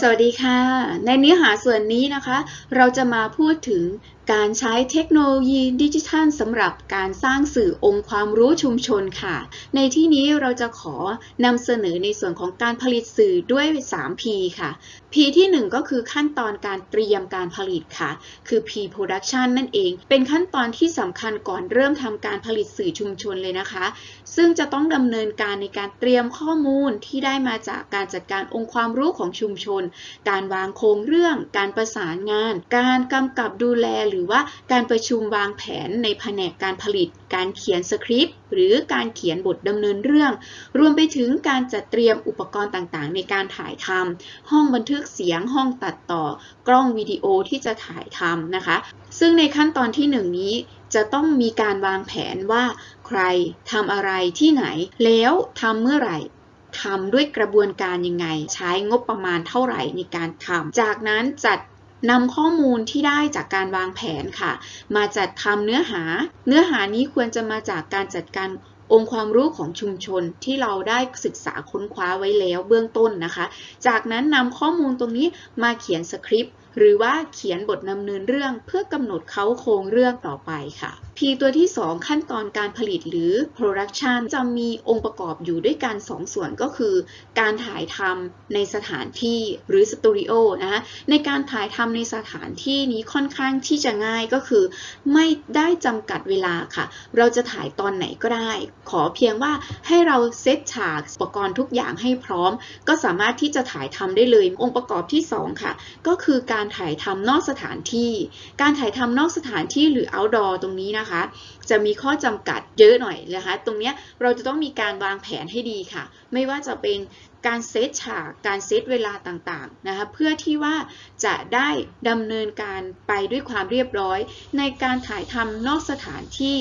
สวัสดีค่ะ ในเนื้อหาส่วนนี้นะคะ เราจะมาพูดถึง การใช้เทคโนโลยีดิจิทัลสำหรับการสร้างสื่อองค์ความรู้ชุมชนค่ะ ในที่นี้เราจะขอนำเสนอในส่วนของการผลิตสื่อด้วย 3P ค่ะ P ที่ 1 ก็คือขั้นตอนการเตรียมการผลิตค่ะ คือ P production นั่นเอง เป็นขั้นตอนที่สำคัญก่อนเริ่มทำการผลิตสื่อชุมชนเลยนะคะ ซึ่งจะต้องดำเนินการในการเตรียมข้อมูลที่ได้มาจากการจัดการองค์ความรู้ของชุมชน การวางโครงเรื่อง การประสานงาน การกำกับดูแลหรือว่าการประชุมวางแผนในแผนกการผลิต การเขียนสคริปต์ หรือการเขียนบทดำเนินเรื่อง รวมไปถึงการจัดเตรียมอุปกรณ์ต่างๆ ในการถ่ายทำห้องบันทึกเสียง ห้องตัดต่อ กล้องวิดีโอที่จะถ่ายทำนะคะ ซึ่งในขั้นตอนที่หนึ่งนี้จะต้องมีการวางแผนว่า ใครทำอะไรที่ไหน แล้วทำเมื่อไหร่ทำด้วยกระบวนการยังไง ใช้งบประมาณเท่าไหร่ในการทำจากนั้นจัด นำข้อมูลที่ได้จากการวางแผนค่ะ มาจัดทำเนื้อหา เนื้อหานี้ควรจะมาจากการจัดการองค์ความรู้ของชุมชนที่เราได้ศึกษาค้นคว้าไว้แล้วเบื้องต้นนะคะ จากนั้นนำข้อมูลตรงนี้มาเขียนสคริปต์หรือว่าเขียนบทนำเนินเรื่องเพื่อกำหนดเขาโครงเรื่องต่อไปค่ะ P ตัวที่ 2 ขั้นตอนการผลิตหรือ production จะมีองค์ประกอบอยู่ด้วยกัน 2 ส่วนก็คือ การถ่ายทำในสถานที่หรือสตูดิโอนะคะในการถ่ายทำในสถานที่นี้ค่อนข้างที่จะง่ายก็คือ ไม่ได้จำกัดเวลาค่ะ เราจะถ่ายตอนไหนก็ได้ ขอเพียงว่าให้เราเซตฉากอุปกรณ์ทุกอย่างให้พร้อม ก็สามารถที่จะถ่ายทำได้เลย องค์ประกอบที่ 2 ค่ะ ก็คือการถ่ายทำนอกสถานที่ การถ่ายทำนอกสถานที่หรือ outdoor ตรงนี้นะคะจะมีข้อจำกัดเยอะหน่อยนะคะ ตรงนี้เราจะต้องมีการวางแผนให้ดีค่ะ ไม่ว่าจะเป็นการเซตฉาก การเซตเวลาต่างๆนะคะเพื่อที่ว่าจะได้ดำเนินการไปด้วยความเรียบร้อย ในการถ่ายทำนอกสถานที่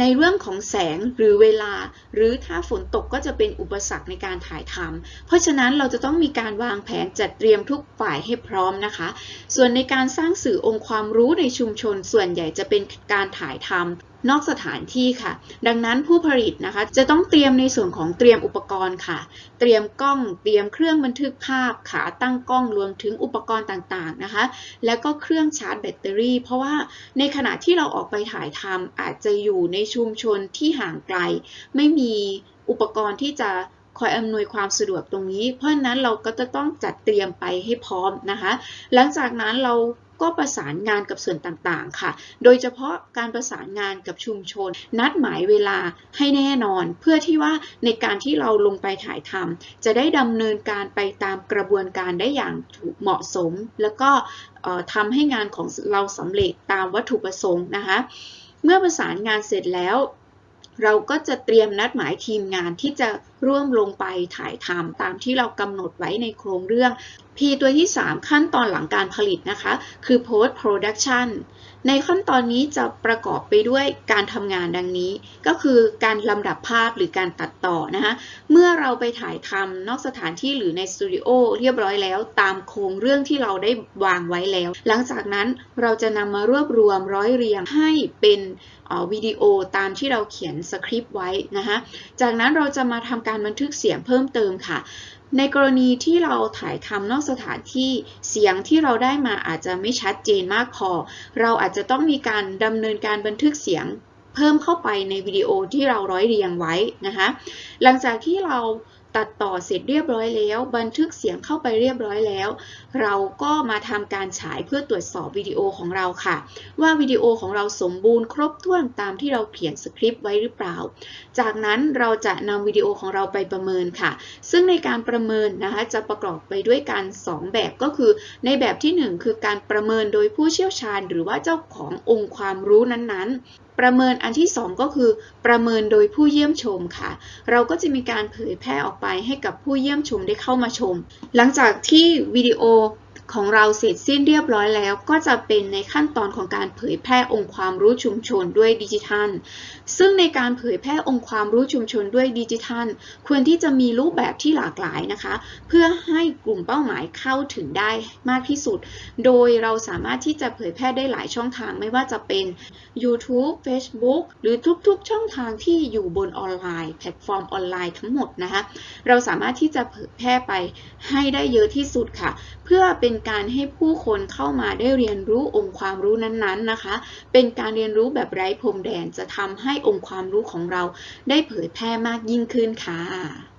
ในเรื่องของแสงหรือเวลา หรือถ้าฝนตกก็จะเป็นอุปสรรคในการถ่ายทำเพราะฉะนั้นเราจะต้องมีการวางแผนจัดเตรียมทุกฝ่ายให้พร้อมนะคะ ส่วนในการสร้างสื่อองค์ความรู้ในชุมชนส่วนใหญ่จะเป็นการถ่ายทำ นอกสถานที่ค่ะ ดังนั้นผู้ผลิตนะคะจะต้องเตรียมในส่วนของเตรียมอุปกรณ์ค่ะ เตรียมกล้อง เตรียมเครื่องบันทึกภาพขาตั้งกล้องรวมถึงอุปกรณ์ต่างๆนะคะ แล้วก็เครื่องชาร์จแบตเตอรี่ เพราะว่าในขณะที่เราออกไปถ่ายทำอาจจะอยู่ในชุมชนที่ห่างไกล ไม่มีอุปกรณ์ที่จะ คอยอำนวยความสะดวกตรงนี้ เพราะนั้นเราก็จะต้องจัดเตรียมไปให้พร้อมนะคะ หลังจากนั้นเราก็ประสานงานกับส่วนต่างๆ ค่ะ โดยเฉพาะการประสานงานกับชุมชน นัดหมายเวลาให้แน่นอน เพื่อที่ว่าในการที่เราลงไปถ่ายทำจะได้ดำเนินการไปตามกระบวนการได้อย่างถูกเหมาะสม แล้วก็ทำให้งานของเราสำเร็จตามวัตถุประสงค์นะคะ เมื่อประสานงานเสร็จแล้ว เราก็จะเตรียมนัดหมายทีมงานที่จะ ร่วมลงไปถ่ายทำตามที่เรากำหนดไว้ในโครงเรื่อง P ตัวที่ 3 ขั้นตอนหลังการผลิตนะคะ คือ post production ในขั้นตอนนี้จะประกอบไปด้วยการทำงานดังนี้ ก็คือการลำดับภาพหรือการตัดต่อนะคะเมื่อเราไปถ่ายทำนอกสถานที่หรือในสตูดิโอเรียบร้อยแล้ว ตามโครงเรื่องที่เราได้วางไว้แล้ว หลังจากนั้นเราจะนำมารวบรวมร้อยเรียงให้เป็นวิดีโอตามที่เราเขียนสคริปต์ไว้นะคะจากนั้นเราจะมาทำการบันทึกเสียงเพิ่มเติมค่ะ ในกรณีที่เราถ่ายทำนอกสถานที่เสียงที่เราได้มาอาจจะไม่ชัดเจนมากพอ เราอาจจะต้องมีการดำเนินการบันทึกเสียงเพิ่มเข้าไปในวิดีโอที่เราร้อยเรียงไว้นะคะ หลังจากที่เรา ตัดต่อเสร็จเรียบร้อยแล้ว บันทึกเสียงเข้าไปเรียบร้อยแล้ว เราก็มาทำการฉายเพื่อตรวจสอบวิดีโอของเราค่ะ ว่าวิดีโอของเราสมบูรณ์ครบถ้วนตามที่เราเขียนสคริปต์ไว้หรือเปล่า จากนั้นเราจะนำวิดีโอของเราไปประเมินค่ะ ซึ่งในการประเมินนะคะจะประกอบไปด้วยการ2แบบก็คือ ในแบบที่ 1 คือการประเมินโดยผู้เชี่ยวชาญ หรือว่าเจ้าขององค์ความรู้นั้นๆประเมินอันที่ 2 ก็คือ ประเมินโดยผู้เยี่ยมชมค่ะ เราก็จะมีการเผยแพร่ออกไปให้กับผู้เยี่ยมชมได้เข้ามาชม หลังจากที่วิดีโอ ของเราเสร็จสิ้นเรียบร้อยแล้ว ก็จะเป็นในขั้นตอนของการเผยแพร่องค์ความรู้ชุมชนด้วยดิจิทัล ซึ่งในการเผยแพร่องค์ความรู้ชุมชนด้วยดิจิทัล ควรที่จะมีรูปแบบที่หลากหลายนะคะ เพื่อให้กลุ่มเป้าหมายเข้าถึงได้มากที่สุด โดยเราสามารถที่จะเผยแพร่ได้หลายช่องทางไม่ว่าจะเป็น YouTube Facebook หรือทุกๆ ช่องทางที่อยู่บนออนไลน์ แพลตฟอร์มออนไลน์ทั้งหมดนะคะ เราสามารถที่จะเผยแพร่ไปให้ได้เยอะที่สุดค่ะ เพื่อเป็นการให้ผู้คนเข้ามาได้เรียนรู้องค์ความรู้นั้นๆนะคะ เป็นการเรียนรู้แบบไร้พรมแดนจะทำให้องค์ความรู้ของเราได้เผยแพร่มากยิ่งขึ้นค่ะ